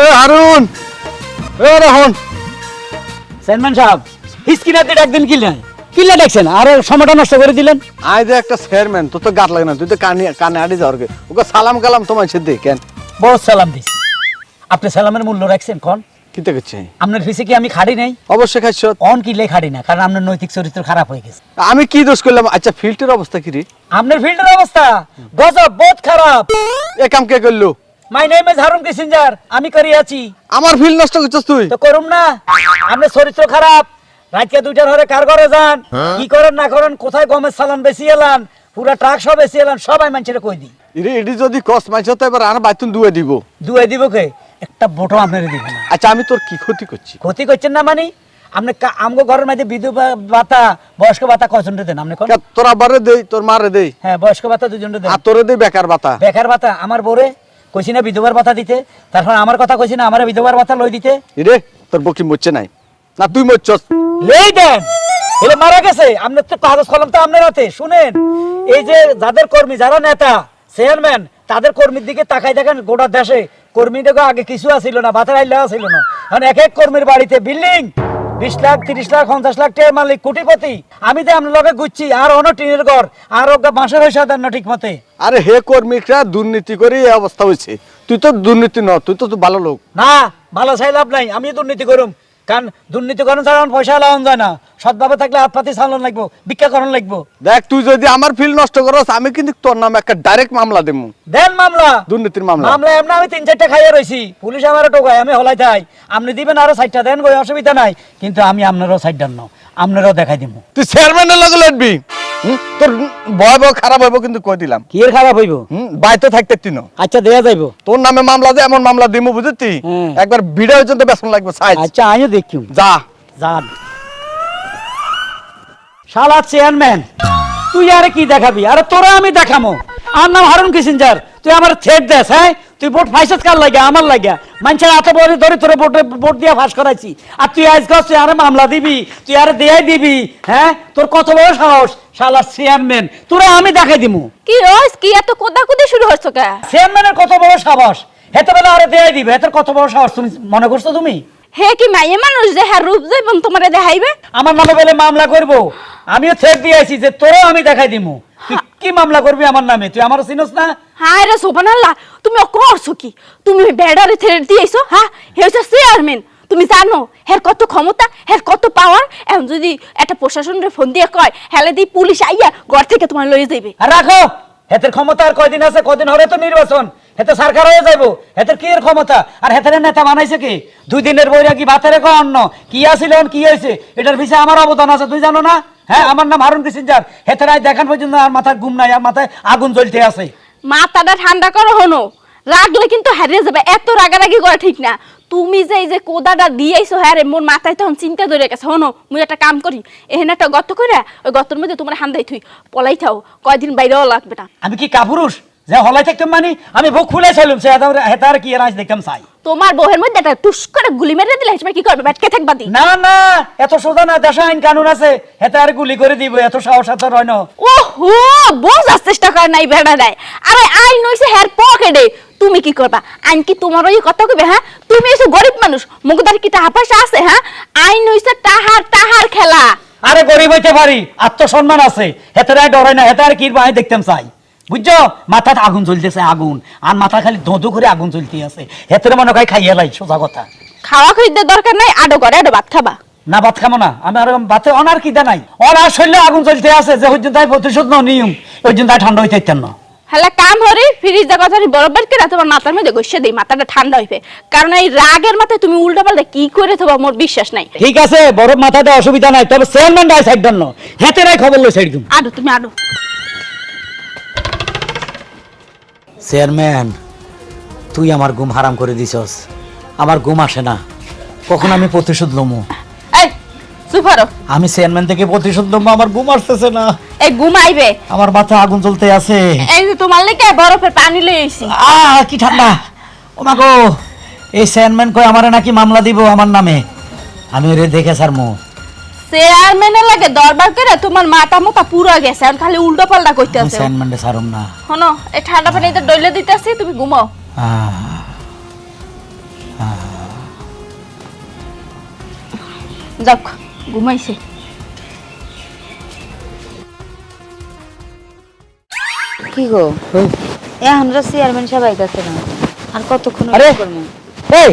এ হারুন! এ রহন chairman সাহেব হিসকিনাতে ডাকদিন কিলে? ডাকছেন? আর সময়টা নষ্ট করে দিলেন। আই যে একটা চেয়ারম্যান তোর তো গাট লাগে না তুই তো কানে কানে আড়ি যাওয়ার গে। ওকে সালাম কালাম তোমার সে দে কেন বহুত সালাম দিছি। আপনি সালামের মূল্য রাখছেন কোন? কিতে করছে? আপনার ফিসে কি আমি খাড়ি নাই? অবশ্যই খাইছ। অন কিলে খাড়ি না কারণ আপনার নৈতিক চরিত্র খারাপ হয়ে গেছে। আমি কি দোষ করলাম? আচ্ছা ফিল্টের অবস্থা কি রে? আপনার ফিল্ডের অবস্থা? গজব বহুত খারাপ। এ কাম কে করল? My name is Harun Kissinger আমি করি আছি। আমার ফিল্ড নষ্ট করছিস তুই। তো করুম না। আপনার চরিত্র খারাপ। রাতকে দুইটার হরে কার ঘরে যান? কি করেন না করেন কোথায় গমের সালান বেশি এলান? পুরা ট্রাক সব বেশি এলান সবাই মানুষের কই দি ইরে এডি যদি কস মাইছ তো এবার আর বাইতুন দুয়ে দিব। দুয়ে দিব কে? একটা বোটো আপনার দিব। না আচ্ছা আমি তোর কি ক্ষতি করছি? ক্ষতি করছেন না মানে? আপনি আমগো ঘরের মধ্যে বিধবা ভাতা বয়স্ক ভাতা কজন দেন? আপনি তোর আবারে দেই তোর মারে দেই। হ্যাঁ বয়স্ক ভাতা দুজন দেন। আর তোরে দেই বেকার বাতা। বেকার ভাতা আমার বোরে কইছি না বিধবার ভাতা দিতে তারপর আমার কথা কইছি না আমার বিধবার ভাতা লই দিতে। ইরে তোর বকি মরছে নাই। না তুই মরছস। লেই দেন। এলে মারা গেছে। আপনার তো কাগজ কলম তো আপনার হাতে। শুনেন এই যে যাদের কর্মী যারা নেতা চেয়ারম্যান তাদের কর্মীর দিকে তাকাই দেখেন গোটা দেশে কর্মীদের আগে কিছু আসিল না ভাতের আইলে আসিল না। এখন এক এক কর্মীর বাড়িতে বিল্ডিং বিশ লাখ তিরিশ লাখ পঞ্চাশ লাখ টাকার মালিক কোটিপতি। আমি তো আমার লগে গুচ্ছি আর অন্য টিনের ঘর আর ওকে বাঁশের হয়েছে দেন না ঠিক মতে আরে হে কর্মীরা দুর্নীতি করে এই অবস্থা হয়েছে। তুই তো দুর্নীতি ন তুই তো ভালো লোক। না ভালো চাই লাভ নাই আমি দুর্নীতি করুম। কারণ দুর্নীতি করেন ছাড়া পয়সা লাগানো যায় না। সৎভাবে থাকলে হাত পাতি সামলান লাগবো ভিক্ষা লাগবো। দেখ তুই যদি আমার ফিল নষ্ট করস আমি কিন্তু তোর নামে একটা ডাইরেক্ট মামলা দেবো দেন মামলা। দুর্নীতির মামলা। মামলা এমন আমি তিন চারটা খাইয়ে রয়েছি পুলিশ আমার টোকায় আমি হলাই থাই আপনি দিবেন আরও সাইডটা দেন কোনো অসুবিধা নাই। কিন্তু আমি আপনারও সাইড ডান আপনারও দেখাই দিব তুই চেয়ারম্যানের লগে লড়বি? তোর ভয় ভয় খারাপ হইব কিন্তু কই দিলাম। কি এর খারাপ হইব? বাইতে থাকতে তিন। আচ্ছা দেয়া যাইব। তোর নামে মামলা দে এমন মামলা দিমু বুঝতি? একবার ভিডিও পর্যন্ত বেসন লাগবে সাইজ। আচ্ছা আমিও দেখি। যা। যান শালা চেয়ারম্যান তুই আরে কি দেখাবি? আরে তোরা আমি দেখামো। আর নাম হারুন কিসিঞ্জার। তুই আমার থ্রেট দেস হ্যাঁ? তুই ভোট ফাইসত কার লাগে? আমার লাগে। মানুষের হাতে বলে ধরে তোরে ভোট ভোট দিয়ে ফাঁস করাইছি। আর তুই আজ কর তুই আরে মামলা দিবি তুই আরে দেয়াই দিবি হ্যাঁ? তোর কত বড় সাহস? শালা চেয়ারম্যান তোরা আমি দেখাই দিমু। কি রস কি এত কোদাকুদি শুরু হচ্ছে কে? চেয়ারম্যানের কত বড় সাহস? হেতে বেলা আরে দেয়াই দিবে হেতের কত বড় সাহস তুমি মনে করছ তুমি? হে কি মাইয়ে মানুষ যে হ্যাঁ রূপ যাইবন তোমারে দেখাইবে? আমার নামে বলে মামলা করব। আমিও থেট দিয়েছি যে তোরও আমি দেখাই দিমু। তুই কি মামলা করবি আমার নামে? তুই আমার চিনস না? হায় রে সোপানাল্লাহ তুমি ও করছ কি? তুমি বেডারে ছেড়ে দিয়েছ হ্যাঁ? হে হচ্ছে চেয়ারম্যান তুমি জানো হের কত ক্ষমতা হের কত পাওয়ার এখন যদি একটা প্রশাসনের ফোন দিয়ে কয় হেলে দি পুলিশ আইয়া ঘর থেকে তোমার লয়ে যাইবে। আর রাখো হেতের ক্ষমতা আর কয়দিন আছে? কদিন হরে তো নির্বাচন। হেতে সরকার হয়ে যাইবো। হেতের কি এর ক্ষমতা? আর হেতের নেতা বানাইছে কি? দুই দিনের বইরা কি ভাতের কো অন্য কি আছিল কি হয়েছে? এটার পিছিয়ে আমার অবদান আছে তুই জানো না? হ্যাঁ আমার নাম হারুন কিসিঞ্জার। হেতের আজ দেখান পর্যন্ত আর মাথায় ঘুম নাই আর মাথায় আগুন জ্বলতে আছে। মাথাটা ঠান্ডা করো হনো। রাগলে কিন্তু হারিয়ে যাবে এত রাগারাগি করা ঠিক না। তুমি যে এই যে কোদাটা দিয়েছ হ্যাঁ রে মোর মাথায় তখন চিন্তা ধরে গেছে। হনো মুই একটা কাম করি এখানে একটা গর্ত করে ওই গর্তের মধ্যে তোমার হান্দাই থুই পলাই থাও কয়দিন বাইরেও লাগবে না। আমি কি কাপুরুষ? যে হলাই থাকতাম মানে আমি বুক খুলে চাইলাম সে হেতার কি এর আজ দেখতাম চাই। তোমার বউয়ের মধ্যে একটা টুস করে গুলি মেরে দিলে হিসেবে কি করবে? ব্যাটকে থাকবা দি। না না এত সোজা না দেশে আইন কানুন আছে হেতে আর গুলি করে দিব এত সাহস এত রয় না ওহো বোঝার চেষ্টা করে নাই বেড়া দেয় আরে আইন নইছে হের পকেটে। তুমি কি করবা? আইন কি তোমার ওই কথা কইবে হ্যাঁ? তুমি এসে গরিব মানুষ মুখদার কি টাকা পয়সা আছে হ্যাঁ? আইন হইছে টাহার টাহার খেলা। আরে গরিব হইতে পারি আত্মসম্মান আছে। হেতে আর ডরাই না হেতে আর কি আমি দেখতাম চাই। বুঝছ? মাথাতে আগুন জ্বলতেছে আগুন। আর মাথা খালি ধোঁধু করে আগুন জ্বলতে আছে। হেতের মনে হয় খাইয়ে লাই সোজা কথা। খাওয়া খাইতে দরকার নাই আডো করে আডো ভাত খাবা। না ভাত খামো না। আমি আর ভাতে অনার কি নাই। অনার শরীরে আগুন জ্বলতে আছে যে হইজন তাই প্রতিশোধ ন নিয়ম। ওই জন্য তাই ঠান্ডা হইতে ইত্যান না। হ্যালো কাম হরি ফ্রিজ দা কথা বরাবর করে তোমার মাথার মধ্যে গসে দেই মাথাটা ঠান্ডা হইবে। কারণ এই রাগের মাথায় তুমি উল্টা পাল্টা কি করে তোমার মোর বিশ্বাস নাই? ঠিক আছে বরফ মাথাতে অসুবিধা নাই তবে চেয়ারম্যান ডাই সাইড ডান হেতে নাই খবর লই সাইড দিম। আডো তুমি আডো। চেয়ারম্যান তুই আমার ঘুম হারাম করে দিছস। আমার ঘুম আসে না। কখন আমি প্রতিশোধ লমু? এই চুপ করো। আমি চেয়ারম্যান থেকে প্রতিশোধ লমু আমার ঘুম আসতেছে না। এই ঘুমাইবে আমার মাথা আগুন জ্বলতে আছে। এই যে তোমার লেগে বরফের পানি লই আইছি। আহ কি ঠান্ডা। ও মা গো এই চেয়ারম্যান কই আমারে নাকি মামলা দিব আমার নামে? আমি ওরে দেখে স্যার চেয়ারম্যানে লাগে দরবার করে তোমার মাথা মুখা পুরো গেছে খালি উল্টো পাল্টা কইতে আছে। সারম না। হনো এ ঠান্ডা ডইলে তুমি ঘুমাও। যাক ঘুমাইছে। কি গো? চেয়ারম্যান সবাই কাছে না। আর কতক্ষণ আরে এই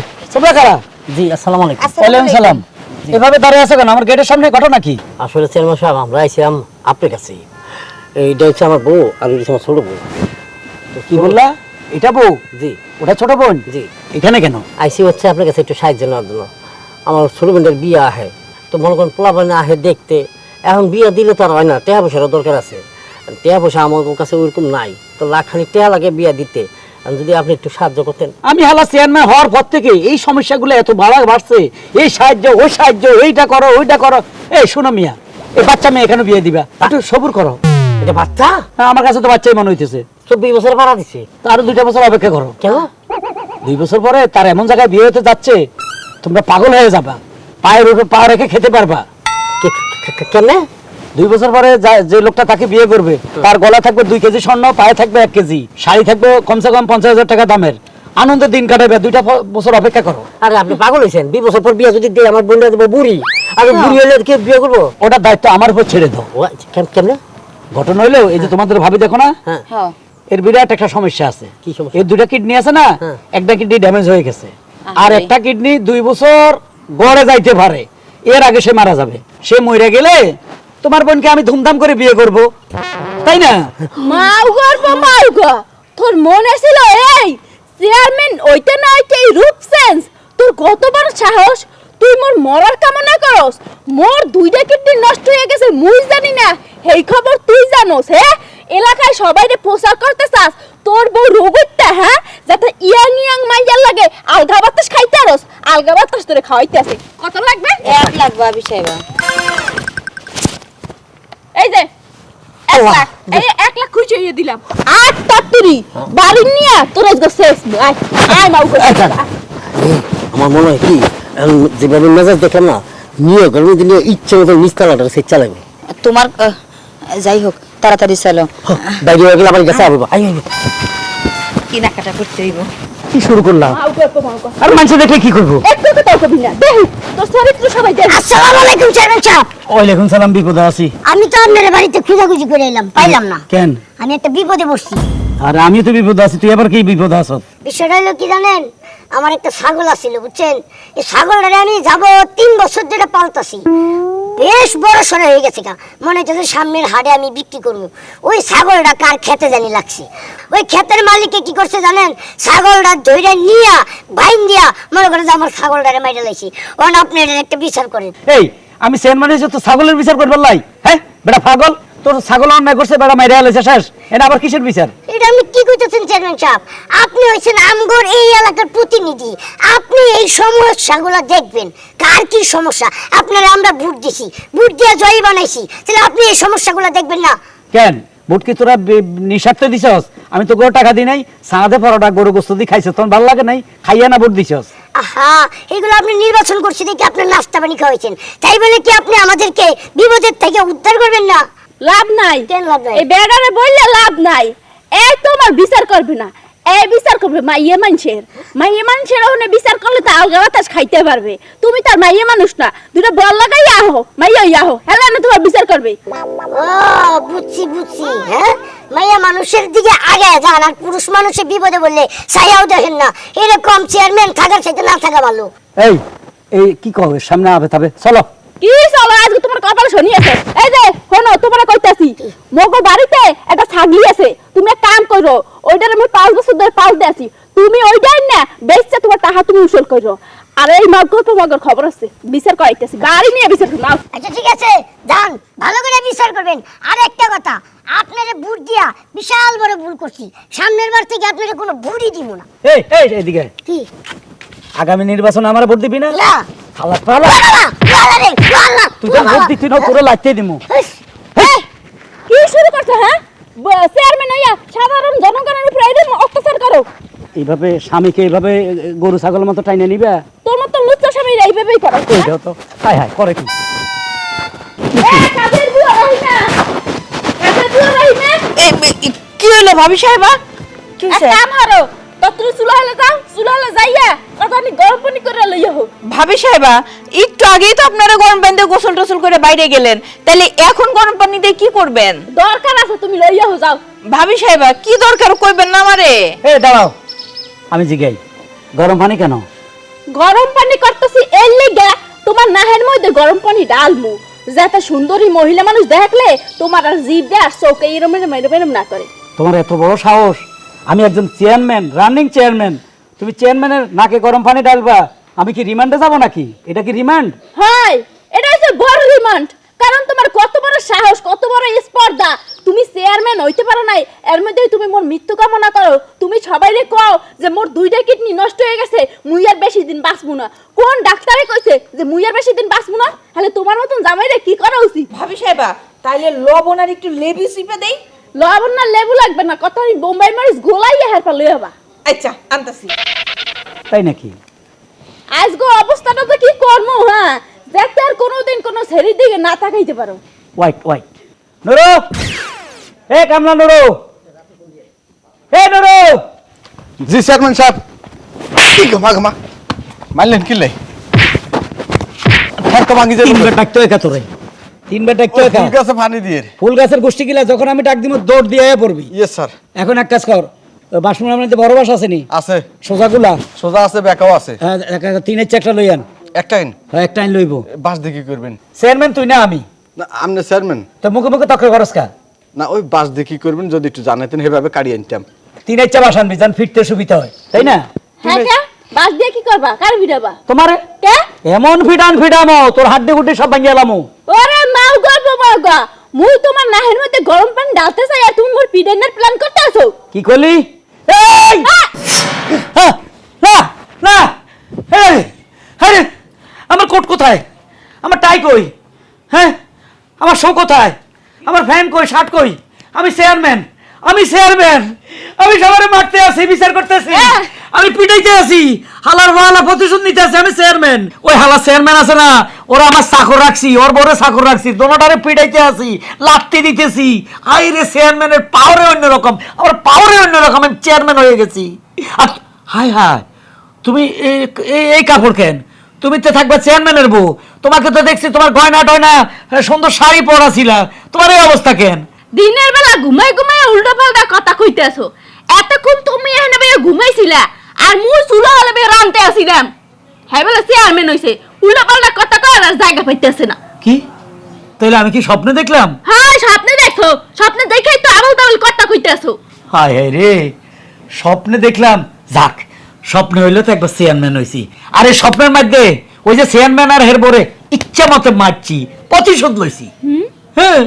কারা? জি আসসালামু আলাইকুম। ওয়া আলাইকুম সালাম। এভাবে দাঁড়িয়ে আছো কেন? আমার গেটের সামনে ঘটনা কি? আসলে চেয়ারম্যান সাহেব আমরা আইছিলাম আপনার কাছে। এইটা হচ্ছে আমার বউ আর হচ্ছে আমার ছোট বউ। তো কি বললা? এটা বউ? জি। ওটা ছোট বোন? জি। এখানে কেন? আইসি হচ্ছে আপনার কাছে একটু সাহায্য নেওয়ার জন্য। আমার ছোট বোনের বিয়ে আহে। তো মনে করেন পোলা বোন আহে দেখতে। এখন বিয়ে দিলে তো আর হয় না টেহা পয়সারও দরকার আছে। টেহা পয়সা আমার কাছে ওইরকম নাই। তো লাখখানি টেহা লাগে বিয়ে দিতে। যদি আপনি একটু সাহায্য করতেন। আমি হালা চেয়ারম্যান হওয়ার পর থেকে এই সমস্যাগুলো এত ভাড়া বাড়ছে। এই সাহায্য ওই সাহায্য এইটা করো ওইটা করো। এই শোনো মিয়া এই বাচ্চা মেয়ে এখানে বিয়ে দিবা। একটু সবুর করো। এটা বাচ্চা? হ্যাঁ, আমার কাছে তো বাচ্চাই মনে হইতেছে। চব্বিশ বছর ভাড়া দিছে। তো আরও দুইটা বছর অপেক্ষা করো। কেন? দুই বছর পরে তার এমন জায়গায় বিয়ে হতে যাচ্ছে তোমরা পাগল হয়ে যাবা। পায়ের উপর পা রেখে খেতে পারবা। কেন? দুই বছর পরে যে লোকটা তাকে বিয়ে করবে তার গলা থাকবে দুই কেজি স্বর্ণ পায়ে থাকবে এক কেজি শাড়ি থাকবে কমসে কম পঞ্চাশ হাজার টাকা দামের। আনন্দের দিন কাটাবে দুইটা বছর অপেক্ষা করো। আরে আপনি পাগল হয়েছেন দুই বছর পর বিয়ে যদি দিই আমার দেবো বুড়ি। আমি বুড়ি হলে কে বিয়ে করব? ওটার দায়িত্ব আমার উপর ছেড়ে দাও। ও আচ্ছা, কেমনে? ঘটনা হইলেও এই যে তোমাদের ভাবি দেখো না হ্যাঁ। হ্যাঁ। এর বিরাট একটা সমস্যা আছে। কি সমস্যা? এর দুইটা কিডনি আছে না হ্যাঁ। একটা কিডনি ড্যামেজ হয়ে গেছে। আর একটা কিডনি দুই বছর গড়ে যাইতে পারে। এর আগে সে মারা যাবে। সে মরে গেলে তোমার বোনকে আমি ধুমধাম করে বিয়ে করব তাই না? মাউ গর্ব মাউ গো। তোর মনে ছিল এই চেয়ারম্যান ওইটা না ওইটা এই রূপ সেন্স তোর কত বড় সাহস? তুই মোর মরার কামনা করস। মোর দুইটা কিডনি নষ্ট হয়ে গেছে মুই জানি না। এই খবর তুই জানোস হ্যাঁ এলাকায় সবাইরে পোশাক করতে চাস তোর বউ রোগইতা হ্যাঁ? যাতে ইয়াং ইয়াং মাইয়ার লাগে আলগা বাতাস খাইতে আরস। আলগা বাতাস তোরে খাওয়াইতে আছে। কত লাগবে? এক লাখ ভাবি সাহেবা এই যে এক লাখ এই এক লাখ খুশি দিলাম। আট তাত্তুরি বাড়ি নিয়ে তোর আজকে শেষ আয় আয় মাউ আমার মনে হয় কি যেভাবে মেজাজ দেখলাম না নিয়ে গরমে দিলে ইচ্ছে মতো নিস্তালাটা সে চালাবে। তোমার যাই হোক তাড়াতাড়ি চলো। বাইরে হয়ে গেলে আবার গেছে আবার। আই আই কেনাকাটা করতে হইব। কি শুরু করলাম? আর মানুষ দেখে কি করব? ওয়ালাইকুম সালাম বিপদে আছি। আমি তো আপনার বাড়িতে খুঁজাখুঁজি করে এলাম পাইলাম না। কেন? আমি একটা বিপদে বসছি আর আমি তো বিপদে আছি তুই আবার কি বিপদে আছ? বিষয়টা হলো কি জানেন আমার একটা ছাগল আছিল বুঝছেন? এই ছাগলটারে আমি যাব তিন বছর ধরে পালতাছি। বেশ বড় সড়ো হয়ে গেছে মনে হচ্ছে সামনের হাড়ে আমি বিক্রি করব। ওই ছাগলটা কার খেতে জানি লাগছে। ওই ক্ষেতের মালিকে কি করছে জানেন? ছাগলটা ধৈর্য নিয়া বাইন দিয়া মনে করে যে আমার ছাগলটারে মাইরে লাইছি। ওন আপনি একটা বিচার করেন। এই, আমি সেন হয়েছে তো ছাগলের বিচার করবার লাই। হ্যাঁ বেটা পাগল? তোর ছাগল অন্যায় করছে মাইরে আলেছে শেষ। এটা আবার কিসের বিচার? এটা আপনি কি কইতেছেন চেয়ারম্যান সাহেব? আপনি হয়েছেন আমগর এই এলাকার প্রতিনিধি। আপনি এই সমস্যাগুলো দেখবেন। কার কি সমস্যা? আপনারা আমরা ভোট দিছি। ভোট দিয়ে জয়ী বানাইছি। তাহলে আপনি এই সমস্যাগুলো দেখবেন না। কেন? ভোট কি তোরা নিঃস্বার্থে দিছস? আমি তো গরু টাকা দিই নাই সাঁদে পরোটা গরু গোস্ত দিয়ে খাইছে। তখন ভালো লাগে নাই? খাইয়া না ভোট দিছস? আহা এগুলো আপনি নির্বাচন করছি দেখি আপনার নাস্তা পানি খাওয়াইছেন। তাই বলে কি আপনি আমাদেরকে বিপদের থেকে উদ্ধার করবেন না? লাভ নাই। কেন লাভ নাই? এই বেড়ারে বললে লাভ নাই। এই তোমার বিচার করবে না। এই বিচার করবে মাইয়ে মানুষের। মাইয়ে মানুষের ওখানে বিচার করলে তো আলগা বাতাস খাইতে পারবে। তুমি তার মাইয়ে মানুষ না। দুটো বল লাগাই আহো মাইয়া আহো। হেলা না তোমার বিচার করবে। ও বুঝছি বুঝছি হ্যাঁ? মাইয়া মানুষের দিকে আগে যান আর পুরুষ মানুষের বিপদে বললে ছায়াও দেখেন না। এরকম চেয়ারম্যান থাকার সাথে না থাকা ভালো। এই এই কি কবে সামনে আবে তবে চলো। কি চলো আজকে তোমার কপাল শুনিয়েছে এই যে শোনো তোমার কইতাছি মগো বাড়িতে একটা ছাগলি আছে। তুমি এক কাম করো ওইটার আমি পাঁচ বছর ধরে পালতে আছি। তুমি ওইটাই না বেচছে তোমার টাকা তুমি উসুল করো। আর এই মগ তো মগর খবর আছে বিচার করাইতেছি গাড়ি নিয়ে বিচার নাও। আচ্ছা ঠিক আছে যান ভালো করে বিচার করবেন। আর একটা কথা আপনারে ভোট দিয়া বিশাল বড় ভুল করছি। সামনের বার থেকে আপনারে কোনো ভোটই দিব না। এই এই এদিকে কি? আগামী নির্বাচনে আমার ভোট দিবি না? না। তুই তো ভোট লালা। দিচ্ছি না লাগতে দিমু। এই, কি শুরু করছ হ্যাঁ? চেয়ারম্যান হইয়া সাধারণ জনগণের উপরে এরকম অত্যাচার করো। এইভাবে স্বামীকে এইভাবে গরু ছাগল মতো টাইনে নিবে? তোর মতো লুচ্চা স্বামী এইভাবেই করো হ্যাঁ? এইটাও তো। হাই হাই করে কি। কি হলো ভাবি সাহেবা? কি কাম তুমি চুলা হলে যাও চুলা হলে যাইয়া গরম পানি করে লইয়া হোক ভাবি সাহেবা একটু আগেই তো আপনারা গরম পানিতে গোসল টোসল করে বাইরে গেলেন। তাহলে এখন গরম পানি দিয়ে কি করবেন? দরকার আছে তুমি লইয়া হো যাও। ভাবি সাহেবা কি দরকার কইবেন না আমারে? এ দাঁড়াও। আমি জিগাই। গরম পানি কেন? গরম পানি করতেছি এর লিগে তোমার নাহের মধ্যে গরম পানি ডালমু যাতে সুন্দরী মহিলা মানুষ দেখলে তোমার আর জিভ দিয়ে আর চোখে এরম এরম না করে। তোমার এত বড় সাহস? আমি একজন চেয়ারম্যান রানিং চেয়ারম্যান তুমি চেয়ারম্যানের নাকে গরম পানি ডালবা আমি কি রিমান্ডে যাব নাকি? এটা কি রিমান্ড? হয় এটা হচ্ছে বড় রিমান্ড। কারণ তোমার কত বড় সাহস কত বড় স্পর্ধা। তুমি চেয়ারম্যান হইতে পারো নাই এর মধ্যে তুমি মোর মৃত্যু কামনা করো। তুমি সবাইরে কও যে মোর দুইটা কিডনি নষ্ট হয়ে গেছে মুই আর বেশি দিন বাঁচবো না। কোন ডাক্তারে কইছে যে মুই আর বেশি দিন বাঁচবো না? তাহলে তোমার মতন জামাইরে কি করা উচিত? ভাবি সাহেবা তাইলে লবণ আর একটু লেবু চিপে দেই। লবণ না লেবু লাগবে না কত আমি বোম্বাই মরিচ গোলাইয়া হেরপা লই হবা। আচ্ছা আনতাছি। তাই নাকি? আজগো অবস্থাটা তো কি করব হ্যাঁ? দেখতে আর কোনোদিন কোনো ছেড়ির দিকে না তাকাইতে পারো। White white Nuru! এ কামলা নুরু! এ নুরু! জি চেয়ারম্যান সাহেব। কি ঘমা ঘমা? মারলেন কি লাই তো ভাঙি যাবে তিনবার ডাকতে হয় কাতরে তিনবার ডাকতে হয় ঠিক পানি দিয়ে। ফুল গাছের গোষ্ঠী গিলা যখন আমি ডাক দিব দৌড় দিয়ে পড়বি। ইয়েস স্যার এখন এক কাজ কর বাসমুন আপনার বড় বাস আসেনি আছে। সোজাগুলা? সোজা আছে বেকাও আছে। হ্যাঁ, এক- এক- তিনের চারটা লই আন। একটা ইন হ্যাঁ, একটা আইন লইব। বাস দিয়ে করবেন? চেয়ারম্যান তুই না আমি? না আপনি চেয়ারম্যান তো মুখে মুখে তক্র খরচ কা? না ওই বাস দিয়ে করবেন? যদি একটু জানাতেন কাড়ি আনতাম। তিনের চা বাস আনবি ফিরতে সুবিধা হয়। তাই না? হ্যাঁ বাস দিয়ে কি করবা? কার ভিড়াবা? তোমার? কে? এমন ফিডান ফিডামো তোর হাড্ডি গুড্ডি সব ভাঙিয়ে এলামো ওরে মাও গা। মুই তোমার নাহের মধ্যে গরম পানি ডালতে চাই আর তুমি মোর পিডেনের প্ল্যান করতে আছো। কি করলি? এই! না না! আরে আমার কোট কোথায়? আমার টাই কই? হ্যাঁ? আমার শো কোথায়? আমার ফ্যান কই? শার্ট কই? আমি চেয়ারম্যান। আমি চেয়ারম্যান আমি সবারে মারতে আছি বিচার করতেছি হ্যাঁ। আমি পিটাইতে আছি হালার হালা প্রতিশোধ নিতে আছি আমি চেয়ারম্যান ওই হালা চেয়ারম্যান আছে না ওরা আমার চাকর রাখছি ওর বড় চাকর রাখছি দোনোটারে পিটাইতে আছি লাত্তি দিতেছি। আই রে চেয়ারম্যানের পাওয়ারে অন্যরকম আমার পাওয়ারে অন্যরকম আমি চেয়ারম্যান হয়ে গেছি। আর হাই হাই তুমি এই- এই- এই কাপড় কেন? তুমি তো থাকবে চেয়ারম্যানের বউ তোমাকে তো দেখছি তোমার গয়না টয়না সুন্দর শাড়ি পরা ছিল তোমার এই অবস্থা কেন? দিনের বেলা ঘুমাই ঘুমাই উল্টো পাল্টা কথা কইতে আছো এতক্ষণ তুমি এখানে বেয়ে ঘুমাইছিলা আর মুই চুলা হলে বেয়ে রানতে আসিলাম হ্যাঁ বলে চেয়ারম্যান হইছে উল্টো পাল্টা কথা কয় আর জায়গা পাইতেছে না। কি? তাহলে আমি কি স্বপ্নে দেখলাম? হ্যাঁ স্বপ্নে দেখছ। স্বপ্নে দেখেই তো আবল তাবল কথা কইতে আছো হায় হায় রে স্বপ্নে দেখলাম। যাক স্বপ্নে হইলে তো একবার চেয়ারম্যান হয়েছি আর এই স্বপ্নের মধ্যে ওই যে চেয়ারম্যান আর হের বরে ইচ্ছা মতো মারছি প্রতিশোধ লইছি। হ্যাঁ।